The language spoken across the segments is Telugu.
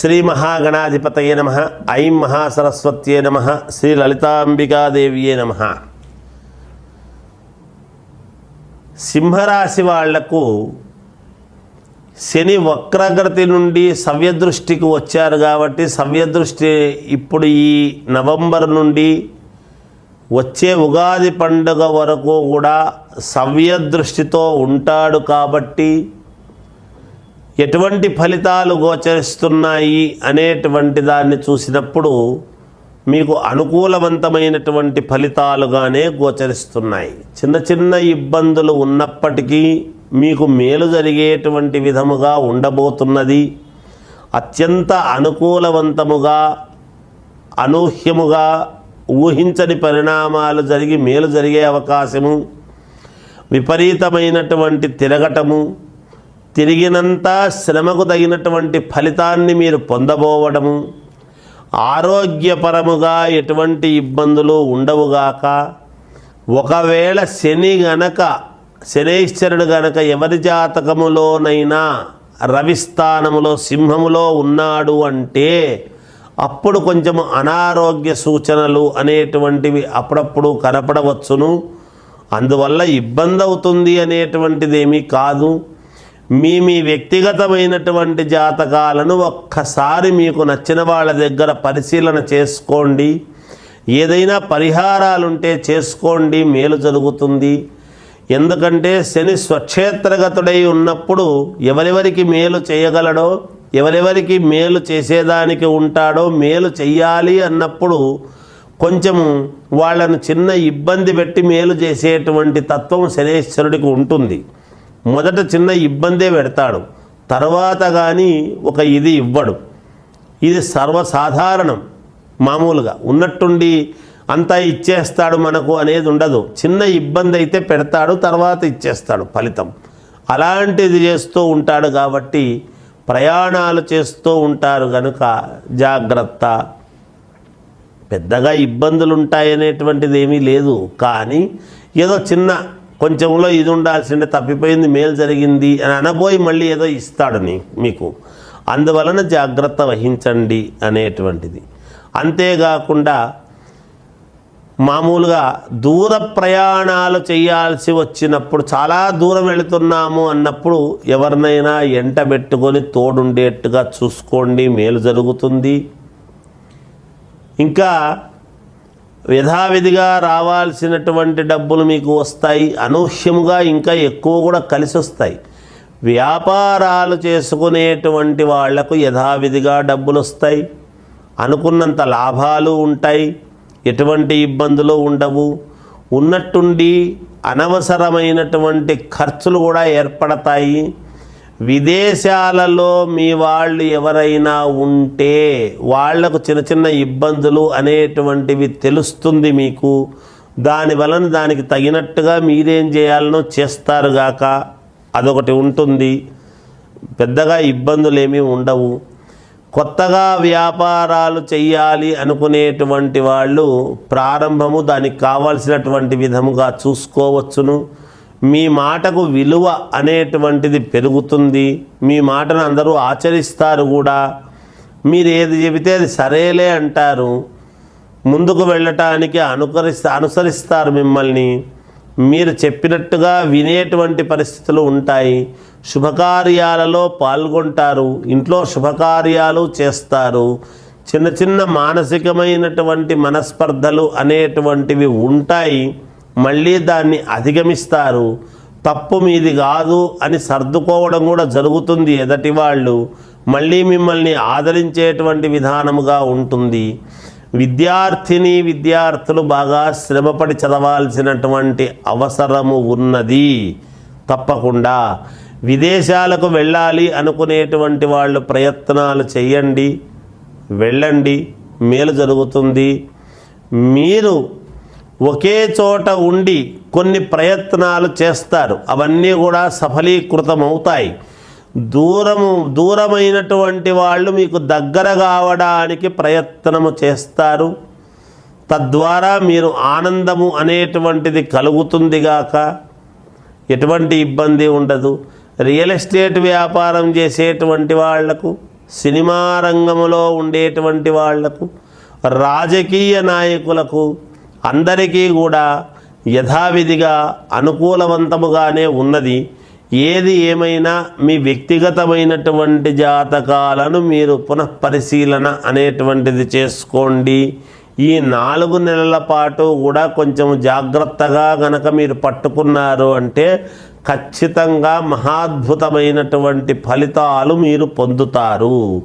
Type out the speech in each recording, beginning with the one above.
శ్రీ మహాగణాధిపతయే నమ. ఐం మహాసరస్వత్యే నమ. శ్రీ లలితాంబికాదేవియే నమ. సింహరాశి వాళ్ళకు శని వక్రగతి నుండి సవ్యదృష్టికి వచ్చారు కాబట్టి సవ్యదృష్టి ఇప్పుడు ఈ నవంబర్ నుండి వచ్చే ఉగాది పండుగ వరకు కూడా సవ్యదృష్టితో ఉంటాడు కాబట్టి ఎటువంటి ఫలితాలు గోచరిస్తున్నాయి అనేటువంటి దాన్ని చూసినప్పుడు మీకు అనుకూలవంతమైనటువంటి ఫలితాలుగానే గోచరిస్తున్నాయి. చిన్న చిన్న ఇబ్బందులు ఉన్నప్పటికీ మీకు మేలు జరిగేటువంటి విధముగా ఉండబోతున్నది. అత్యంత అనుకూలవంతముగా అనూహ్యముగా ఊహించని పరిణామాలు జరిగి మేలు జరిగే అవకాశము విపరీతమైనటువంటి తిరగటము తిరిగినంత శ్రమకు తగినటువంటి ఫలితాన్ని మీరు పొందబోవడము. ఆరోగ్యపరముగా ఎటువంటి ఇబ్బందులు ఉండవుగాక ఒకవేళ శని గనక శనైశ్వరుడు గనక ఎవరి జాతకములోనైనా రవిస్థానములో సింహములో ఉన్నాడు అంటే అప్పుడు కొంచెం అనారోగ్య సూచనలు అనేటువంటివి అప్పుడప్పుడు కనపడవచ్చును. అందువల్ల ఇబ్బంది అవుతుంది అనేటువంటిది ఏమీ కాదు. మీ మీ వ్యక్తిగతమైనటువంటి జాతకాలను ఒక్కసారి మీకు నచ్చిన వాళ్ళ దగ్గర పరిశీలన చేసుకోండి. ఏదైనా పరిహారాలుంటే చేసుకోండి. మేలు జరుగుతుంది. ఎందుకంటే శని స్వక్షేత్రగతుడై ఉన్నప్పుడు ఎవరెవరికి మేలు చేయగలడో ఎవరెవరికి మేలు చేసేదానికి ఉంటాడో మేలు చెయ్యాలి అన్నప్పుడు కొంచెము వాళ్ళను చిన్న ఇబ్బంది పెట్టి మేలు చేసేటువంటి తత్వం శనేశ్వరుడికి ఉంటుంది. మొదట చిన్న ఇబ్బందే పెడతాడు. తర్వాత కానీ ఒక ఇది ఇవ్వడు. ఇది సర్వసాధారణం మామూలుగా. ఉన్నట్టుండి అంతా ఇచ్చేస్తాడు మనకు అనేది ఉండదు. చిన్న ఇబ్బంది అయితే పెడతాడు తర్వాత ఇచ్చేస్తాడు ఫలితం. అలాంటిది చేస్తూ ఉంటాడు కాబట్టి ప్రయాణాలు చేస్తూ ఉంటారు కనుక జాగ్రత్త. పెద్దగా ఇబ్బందులు ఉంటాయనేటువంటిది ఏమీ లేదు. కానీ ఏదో చిన్న కొంచెంలో ఇది ఉండాల్సిందే తప్పిపోయింది మేలు జరిగింది అని అనబోయి మళ్ళీ ఏదో ఇస్తాడు నీ మీకు. అందువలన జాగ్రత్త వహించండి అనేటువంటిది. అంతేకాకుండా మామూలుగా దూర ప్రయాణాలు చేయాల్సి వచ్చినప్పుడు చాలా దూరం వెళుతున్నాము అన్నప్పుడు ఎవరినైనా ఎంట పెట్టుకొని తోడుండేట్టుగా చూసుకోండి మేలు జరుగుతుంది. ఇంకా యథావిధిగా రావాల్సినటువంటి డబ్బులు మీకు వస్తాయి. అనూహ్యముగా ఇంకా ఎక్కువ కూడా కలిసి వస్తాయి. వ్యాపారాలు చేసుకునేటువంటి వాళ్ళకు యథావిధిగా డబ్బులు వస్తాయి. అనుకున్నంత లాభాలు ఉంటాయి. ఎటువంటి ఇబ్బందులు ఉండవు. ఉన్నట్టుండి అనవసరమైనటువంటి ఖర్చులు కూడా ఏర్పడతాయి. విదేశాలలో మీ వాళ్ళు ఎవరైనా ఉంటే వాళ్ళకు చిన్న చిన్న ఇబ్బందులు అనేటువంటివి తెలుస్తుంది మీకు. దాని వలన దానికి తగినట్టుగా మీరేం చేయాలనో చేస్తారుగాక అదొకటి ఉంటుంది. పెద్దగా ఇబ్బందులు ఏమీ ఉండవు. కొత్తగా వ్యాపారాలు చెయ్యాలి అనుకునేటువంటి వాళ్ళు ప్రారంభము దానికి కావాల్సినటువంటి విధముగా చూసుకోవచ్చును. మీ మాటకు విలువ అనేటువంటిది పెరుగుతుంది. మీ మాటను అందరూ ఆచరిస్తారు కూడా. మీరు ఏది చెబితే అది సరేలే అంటారు. ముందుకు వెళ్ళటానికి అనుకరిస్తా అనుసరిస్తారు మిమ్మల్ని. మీరు చెప్పినట్టుగా వినేటువంటి పరిస్థితులు ఉంటాయి. శుభకార్యాలలో పాల్గొంటారు. ఇంట్లో శుభకార్యాలు చేస్తారు. చిన్న చిన్న మానసికమైనటువంటి మనస్పర్ధలు అనేటువంటివి ఉంటాయి. మళ్ళీ దాన్ని అధిగమిస్తారు. తప్పు మీది కాదు అని సర్దుకోవడం కూడా జరుగుతుంది ఎదటి వాళ్ళు. మళ్ళీ మిమ్మల్ని ఆదరించేటువంటి విధానముగా ఉంటుంది. విద్యార్థిని విద్యార్థులు బాగా శ్రమపడి చదవాల్సినటువంటి అవసరము ఉన్నది. తప్పకుండా. విదేశాలకు వెళ్ళాలి అనుకునేటువంటి వాళ్ళు ప్రయత్నాలు చేయండి. వెళ్ళండి. మేలు జరుగుతుంది. మీరు ఒకే చోట ఉండి కొన్ని ప్రయత్నాలు చేస్తారు. అవన్నీ కూడా సఫలీకృతం అవుతాయి దూరము దూరమైనటువంటి వాళ్ళు మీకు దగ్గర కావడానికి ప్రయత్నము చేస్తారు. తద్వారా మీరు ఆనందము అనేటువంటిది కలుగుతుంది గాక ఎటువంటి ఇబ్బంది ఉండదు. రియల్ ఎస్టేట్ వ్యాపారం చేసేటువంటి వాళ్ళకు సినిమా రంగంలో ఉండేటువంటి వాళ్ళకు రాజకీయ నాయకులకు అందరికీ కూడా యథావిధిగా అనుకూలవంతముగానే ఉన్నది. ఏది ఏమైనా మీ వ్యక్తిగతమైనటువంటి జాతకాలను మీరు పునఃపరిశీలన అనేటువంటిది చేసుకోండి. ఈ నాలుగు నెలల పాటు కూడా కొంచెం జాగ్రత్తగా గనక మీరు పట్టుకున్నారు అంటే ఖచ్చితంగా మహాద్భుతమైనటువంటి ఫలితాలు మీరు పొందుతారు.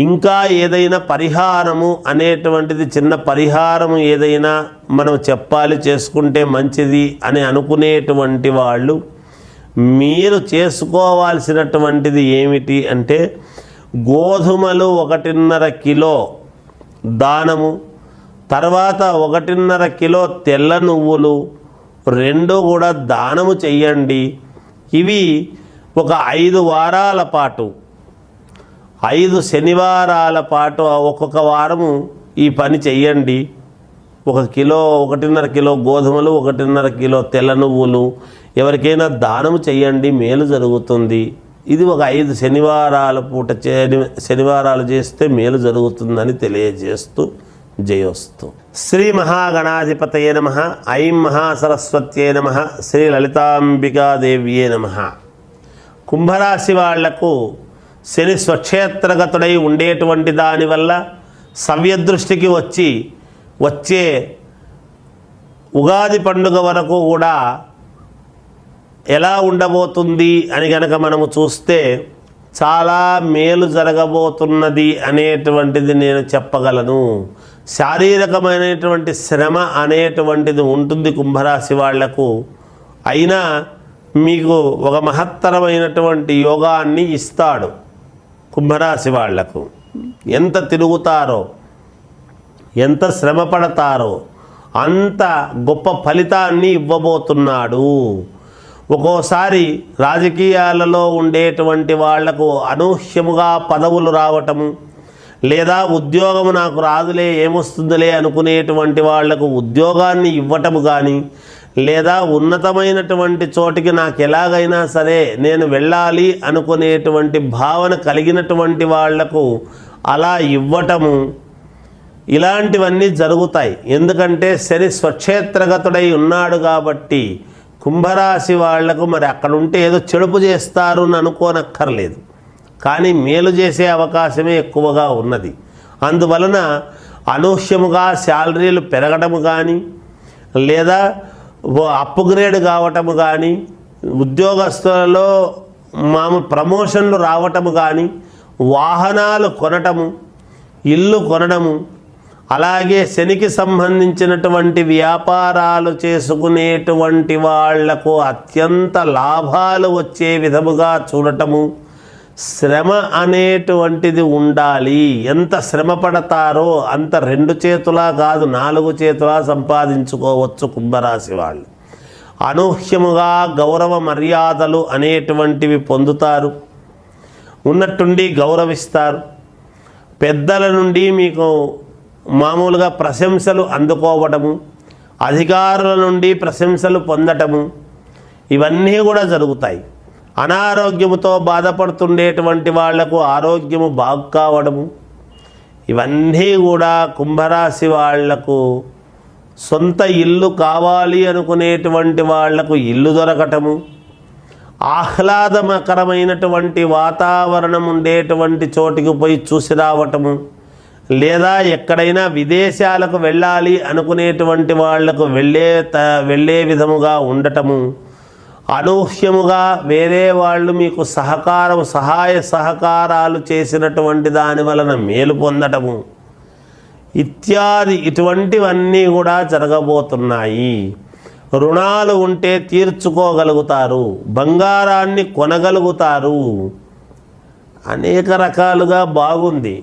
ఇంకా ఏదైనా పరిహారము అనేటువంటిది చిన్న పరిహారము ఏదైనా మనం చెప్పాలి చేసుకుంటే మంచిది అని అనుకునేటువంటి వాళ్ళు మీరు చేసుకోవాల్సినటువంటిది ఏమిటి అంటే గోధుమలు ఒకటిన్నర కిలో దానము తర్వాత ఒకటిన్నర కిలో తెల్ల నువ్వులు రెండు కూడా దానము చెయ్యండి. ఇవి ఒక ఐదు వారాల పాటు ఐదు శనివారాల పాటు ఒక్కొక్క వారము ఈ పని చెయ్యండి. ఒక కిలో ఒకటిన్నర కిలో గోధుమలు ఒకటిన్నర కిలో తెల్ల నువ్వులు ఎవరికైనా దానము చెయ్యండి మేలు జరుగుతుంది. ఇది ఒక ఐదు శనివారాల పూట శని శనివారాలు చేస్తే మేలు జరుగుతుందని తెలియజేస్తూ జయోస్తు. శ్రీ మహాగణాధిపతయే నమ ఐం మహాసరస్వత్యే నమ శ్రీ లలితాంబికాదేవ్యే నమ. కుంభరాశి వాళ్ళకు శని స్వక్షేత్రగతుడై ఉండేటువంటి దానివల్ల సవ్యదృష్టికి వచ్చి వచ్చే ఉగాది పండుగ వరకు కూడా ఎలా ఉండబోతుంది అని గనక మనము చూస్తే చాలా మేలు జరగబోతున్నది అనేటువంటిది నేను చెప్పగలను. శారీరకమైనటువంటి శ్రమ అనేటువంటిది ఉంటుంది కుంభరాశి వాళ్ళకు. అయినా మీకు ఒక మహత్తరమైనటువంటి యోగాన్ని ఇస్తాడు. కుంభరాశి వాళ్ళకు ఎంత తిరుగుతారో ఎంత శ్రమ పడతారో అంత గొప్ప ఫలితాన్ని ఇవ్వబోతున్నాడు. ఒక్కోసారి రాజకీయాలలో ఉండేటువంటి వాళ్ళకు అనూహ్యముగా పదవులు రావటము లేదా ఉద్యోగము నాకు రాదులే ఏమొస్తుందిలే అనుకునేటువంటి వాళ్ళకు ఉద్యోగాన్ని ఇవ్వటము కానీ లేదా ఉన్నతమైనటువంటి చోటికి నాకు ఎలాగైనా సరే నేను వెళ్ళాలి అనుకునేటువంటి భావన కలిగినటువంటి వాళ్ళకు అలా ఇవ్వటము ఇలాంటివన్నీ జరుగుతాయి. ఎందుకంటే శని స్వక్షేత్రగతుడై ఉన్నాడు కాబట్టి కుంభరాశి వాళ్ళకు మరి అక్కడ ఉంటే ఏదో చెడుపు చేస్తారు అని అనుకోనక్కర్లేదు. కానీ మేలు చేసే అవకాశమే ఎక్కువగా ఉన్నది. అందువలన అనూహ్యముగా శాలరీలు పెరగడము కానీ లేదా అప్గ్రేడ్ కావటము కానీ ఉద్యోగస్తులలో మామూలు ప్రమోషన్లు రావటము కానీ వాహనాలు కొనటము ఇల్లు కొనడము అలాగే శనికి సంబంధించినటువంటి వ్యాపారాలు చేసుకునేటువంటి వాళ్ళకు అత్యంత లాభాలు వచ్చే విధముగా చూడటము శ్రమ అనేటువంటిది ఉండాలి. ఎంత శ్రమ పడతారో అంత రెండు చేతులా కాదు నాలుగు చేతులా సంపాదించుకోవచ్చు కుంభరాశి వాళ్ళు. అనూహ్యముగా గౌరవ మర్యాదలు అనేటువంటివి పొందుతారు. ఉన్నట్టుండి గౌరవిస్తారు. పెద్దల నుండి మీకు మామూలుగా ప్రశంసలు అందుకోవటము అధికారుల నుండి ప్రశంసలు పొందటము ఇవన్నీ కూడా జరుగుతాయి. అనారోగ్యముతో బాధపడుతుండేటువంటి వాళ్ళకు ఆరోగ్యము బాగు కావడము. ఇవన్నీ కూడా కుంభరాశి వాళ్ళకు సొంత ఇల్లు కావాలి అనుకునేటువంటి వాళ్ళకు ఇల్లు దొరకటము. ఆహ్లాదకరమైనటువంటి వాతావరణం ఉండేటువంటి చోటికి పోయి చూసి రావటము. లేదా ఎక్కడైనా విదేశాలకు వెళ్ళాలి అనుకునేటువంటి వాళ్ళకు వెళ్ళే త వెళ్ళే విధముగా ఉండటము. అనూహ్యముగా వేరే వాళ్ళు మీకు సహకారం సహాయ సహకారాలు చేసినటువంటి దాని వలన మేలు పొందటము. ఇత్యాది ఇటువంటివన్నీ కూడా జరగబోతున్నాయి. రుణాలు ఉంటే తీర్చుకోగలుగుతారు బంగారాన్ని కొనగలుగుతారు. అనేక రకాలుగా బాగుంది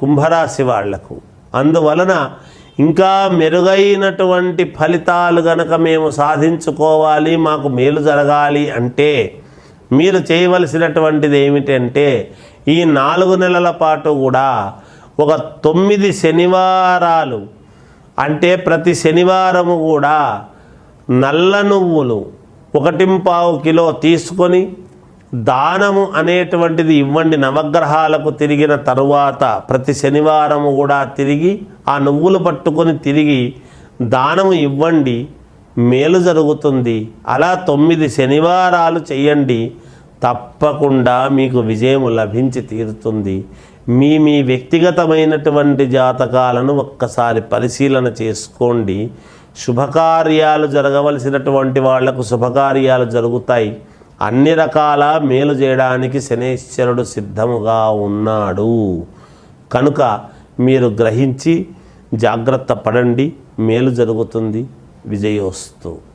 కుంభరాశి వాళ్ళకు. అందువలన ఇంకా మెరుగైనటువంటి ఫలితాలు గనక మేము సాధించుకోవాలి మాకు మేలు జరగాలి అంటే మీరు చేయవలసినటువంటిది ఏమిటంటే ఈ నాలుగు నెలల పాటు కూడా ఒక తొమ్మిది శనివారాలు అంటే ప్రతి శనివారము కూడా నల్ల నువ్వులు ఒకటింపావు కిలో తీసుకొని దానము అనేటువంటిది ఇవ్వండి నవగ్రహాలకు తిరిగిన తరువాత ప్రతి శనివారము కూడా తిరిగి ఆ నువ్వులు పట్టుకొని తిరిగి దానము ఇవ్వండి మేలు జరుగుతుంది. అలా తొమ్మిది శనివారాలు చేయండి తప్పకుండా మీకు విజయం లభించి తీరుతుంది. మీ మీ వ్యక్తిగతమైనటువంటి జాతకాలను ఒక్కసారి పరిశీలన చేసుకోండి. శుభకార్యాలు జరగవలసినటువంటి వాళ్ళకు శుభకార్యాలు జరుగుతాయి. అన్ని రకాల మేలు చేయడానికి శనేశ్వరుడు సిద్ధముగా ఉన్నాడు. కనుక మీరు గ్రహించి జాగ్రత్త పడండి. మేలు జరుగుతుంది. విజయోస్తు.